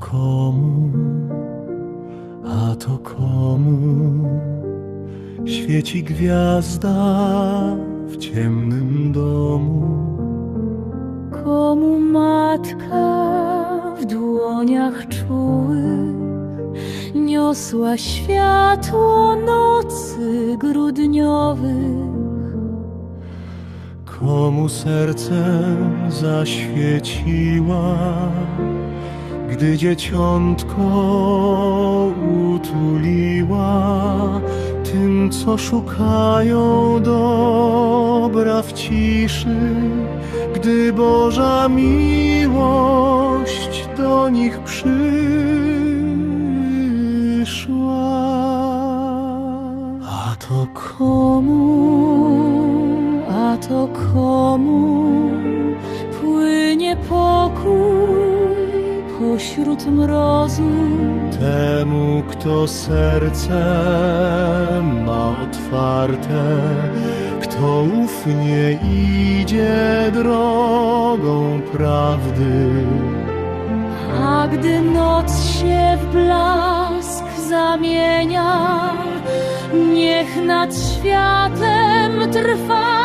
komu, a to komu świeci gwiazda w ciemnym domu? Komu matka w dłoniach czułych niosła światło nocy grudniowych? Komu sercem zaświeciła, gdy dzieciątko utuliła tym, co szukają dobra w ciszy, gdy Boża miłość do nich przyszła. A to Komu, a to komu płynie pokój pośród mrozu? Temu, kto serce ma otwarte, kto ufnie idzie drogą prawdy. A gdy noc się w blask zamienia, niech nad światem trwa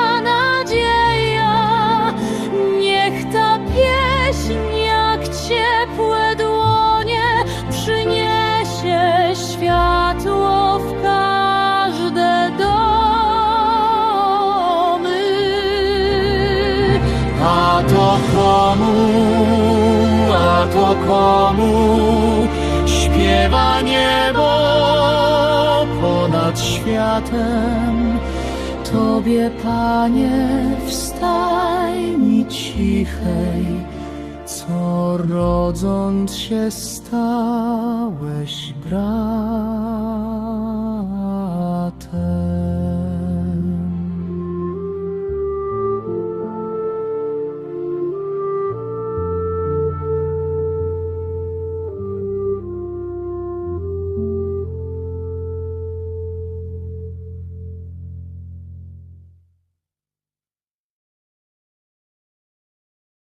To komu, a to komu śpiewa niebo ponad światem. Tobie, Panie, w stajni cichej, co rodząc się stałeś bratem.